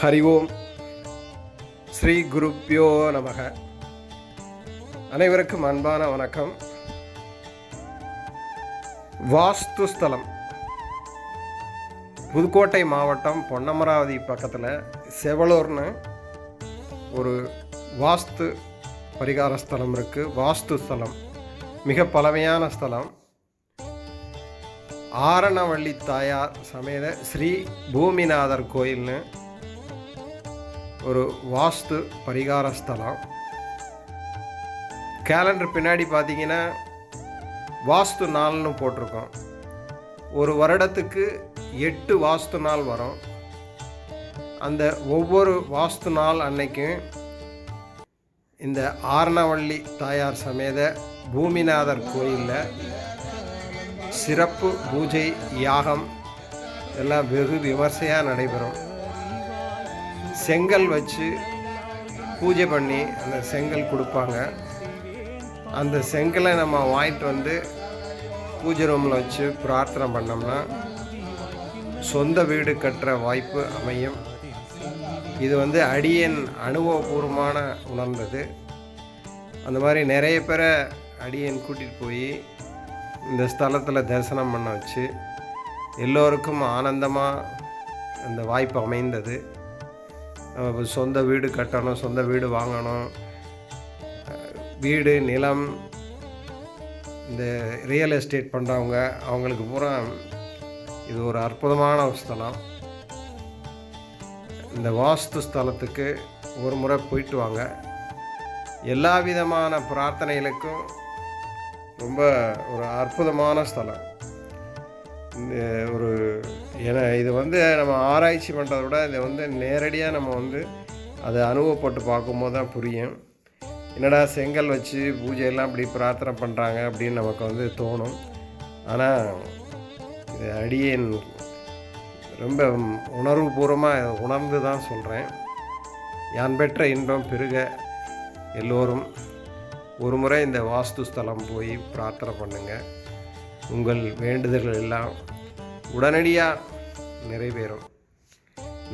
ஹரி ஓம் ஸ்ரீ குருப்பியோ நமக அனைவருக்கும் அன்பான வணக்கம் வாஸ்து ஸ்தலம் புதுக்கோட்டை மாவட்டம் பொன்னமராவதி பக்கத்தில் செவலூர்னு ஒரு வாஸ்து பரிகார ஸ்தலம் இருக்குது வாஸ்து ஸ்தலம். மிக பழமையான ஸ்தலம். ஆரணவள்ளி தாயார் சமேத ஸ்ரீ பூமிநாதர் கோயில்னு ஒரு வாஸ்து பரிகார ஸ்தலம். கேலண்டர் பின்னாடி பார்த்தீங்கன்னா வாஸ்து நாள்னு போட்டிருக்கோம். ஒரு வருடத்துக்கு எட்டு வாஸ்து நாள் வரும். அந்த ஒவ்வொரு வாஸ்து நாள் அன்னைக்கும் இந்த ஆர்ணவள்ளி தாயார் சமேத பூமிநாதர் கோயிலில் சிறப்பு பூஜை யாகம் எல்லாம் வெகு விமர்சையாக நடைபெறும். செங்கல் வச்சு பூஜை பண்ணி அந்த செங்கல் கொடுப்பாங்க. அந்த செங்கலை நம்ம வாங்கிட்டு வந்து பூஜை ரூமில் வச்சு பிரார்த்தனை பண்ணோம்னா சொந்த வீடு கட்டுற வாய்ப்பு அமையும். இது வந்து அடியன் அனுபவபூர்வமான உணர்ந்தது. அந்த மாதிரி நிறைய பேரை அடியன் கூட்டிகிட்டு போய் இந்த ஸ்தலத்தில் தரிசனம் பண்ண வச்சு எல்லோருக்கும் ஆனந்தமாக அந்த வாய்ப்பு அமைந்தது. சொந்த வீடு கட்டணும் சொந்த வீடு வாங்கணும். வீடு நிலம் இந்த ரியல் எஸ்டேட் பண்ணுறவங்க அவங்களுக்கு பூரா இது ஒரு அற்புதமான ஸ்தலம். இந்த வாஸ்து ஸ்தலத்துக்கு ஒரு முறை போயிட்டு வாங்க. எல்லா விதமான பிரார்த்தனைகளுக்கும் ரொம்ப ஒரு அற்புதமான ஸ்தலம். ஒரு ஏன்னா இது வந்து நம்ம ஆராய்ச்சி பண்ணுறத விட இதை வந்து நேரடியாக நம்ம வந்து அதை அனுபவப்பட்டு பார்க்கும்போது தான் புரியும். என்னடா செங்கல் வச்சு பூஜையெல்லாம் இப்படி பிரார்த்தனை பண்ணுறாங்க அப்படின்னு நமக்கு வந்து தோணும். ஆனால் இது அடியேன் ரொம்ப உணர்வுபூர்வமாக உணர்ந்து தான் சொல்கிறேன் யான் பெற்ற இன்பம் பெருக எல்லோரும். ஒரு முறை இந்த வாஸ்து ஸ்தலம் போய் பிரார்த்தனை பண்ணுங்கள் உங்கள் வேண்டுதல்கள் எல்லாம் உடனடியாக நிறைவேறும்.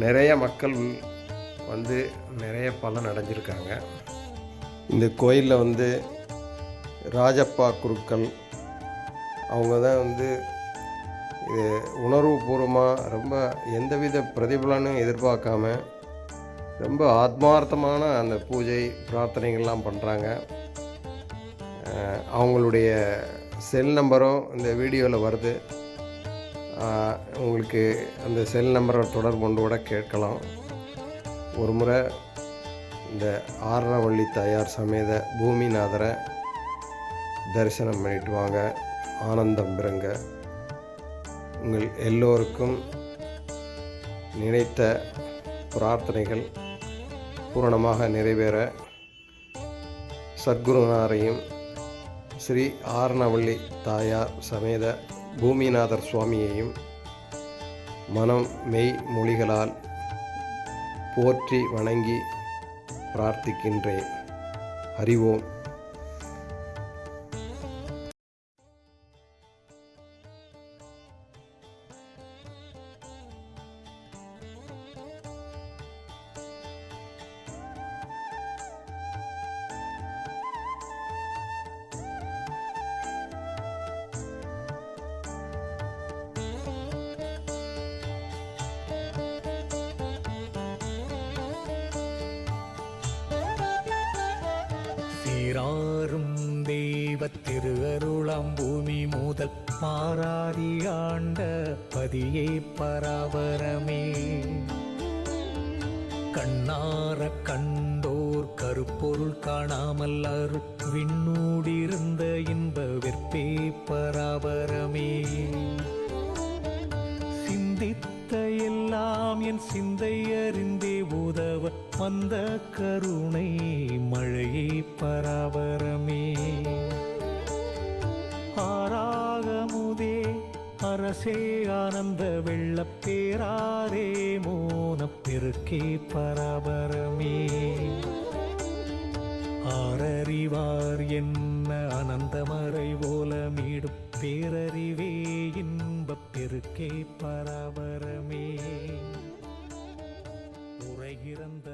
நிறைய மக்கள் வந்து நிறைய பலன் அடைஞ்சிருக்காங்க. இந்த கோயிலில் வந்து ராஜப்பா குருக்கள் அவங்க தான் வந்து இது உணர்வுபூர்வமாக ரொம்ப எந்தவித பிரதிபலனும் எதிர்பார்க்காம ரொம்ப ஆத்மார்த்தமான அந்த பூஜை பிரார்த்தனைகள்லாம் பண்ணுறாங்க அவங்களுடைய செல் நம்பரும் இந்த வீடியோவில் வருது. உங்களுக்கு அந்த செல் நம்பரை தொடர்பு கொண்டு கூட கேட்கலாம். ஒரு முறை இந்த ஆரணவள்ளி தாயார் சமேத பூமிநாதரை தரிசனம் பண்ணிட்டு வாங்க. ஆனந்தம் பெறுங்க. உங்கள் எல்லோருக்கும் நினைத்த பிரார்த்தனைகள் பூரணமாக நிறைவேற. சத்குருநாரையும் ஸ்ரீ ஆரணவள்ளி தாயார் சமேத பூமிநாதர் சுவாமியையும் மனம் மெய் மொழிகளால் போற்றி வணங்கி பிரார்த்திக்கின்றேன். அறிவோம். சீராரும் தெய்வ திருஅருளாம் பூமி முதல் மாறாதி ஆண்ட பதியே பராபரமே. கண்ணார கண்டோர் கருப்பொருள் காணாமல் அரு விண்ணூடிருந்த இன்ப வெற்பே பராபரமே. சிந்தித்த எல்லாம் என் சிந்தை அறிந்தே உதவ வந்த கருணை மழையே பராபரமே. ஆராகமுதே அரசே ஆனந்த வெள்ளப்பேராரே பேராரே பெருக்கே பராபரமே. ஆரறிவார் என்ன அனந்தமறை போல மீடும் பேரறிவே இன்பப் பெருக்கே பராபரமே. உற கரை இறந்த அன்பர்